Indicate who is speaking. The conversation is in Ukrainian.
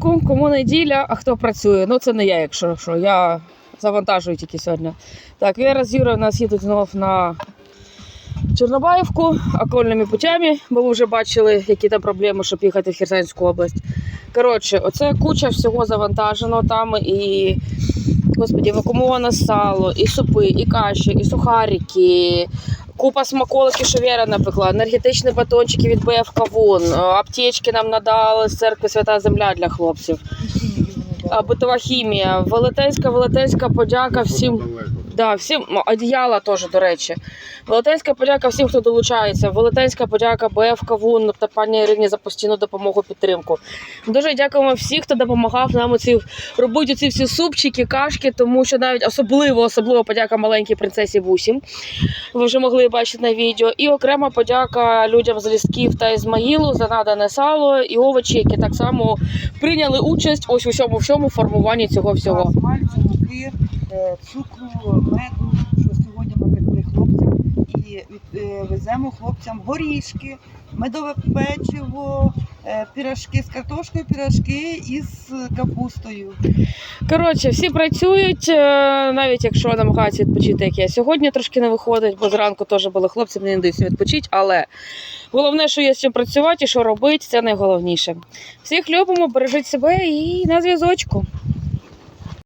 Speaker 1: Кому неділя, а хто працює? Ну це не я, якщо що. Я завантажую тільки сьогодні. Так, Віра з Юрою у нас їдуть знов на Чорнобаївку окольними путями, бо ви вже бачили, які там проблеми, щоб їхати в Херсонську область. Коротше, оце куча всього завантажено там і. Господі, вакуумоване сало, і супи, і каші, і сухарики, купа смаколиків, що Віра напекла, енергетичні батончики від БФ Кавун, е, аптечки нам надали з церкви Свята Земля для хлопців. Бутова хімія, велетенська, велетенська подяка всім. Да, всім одіяла теж, до речі. Велетенська подяка всім, хто долучається. Велетенська подяка БФ Кавун та пані Ірині за постійну допомогу підтримку. Дуже дякуємо всім, хто допомагав нам оці робити ці всі супчики, кашки, тому що навіть особливо, особливо подяка маленькій принцесі Бусі. Ви вже могли бачити на відео. І окрема подяка людям з лістків та Ізмаїлу за надане сало і овочі, які так само прийняли участь ось у всьому всьому формуванні цього всього.
Speaker 2: Е, цукру, меду, що сьогодні напекли хлопцям. І е, веземо хлопцям горішки, медове печиво, е, пірашки з картошкою, пірашки із капустою.
Speaker 1: Коротше, всі працюють, навіть якщо намагаються відпочити, як я сьогодні трошки не виходить, бо зранку теж були хлопці, не дають відпочити. Але головне, що є з чим працювати і що робити, це найголовніше. Всіх любимо, бережіть себе і на зв'язочку.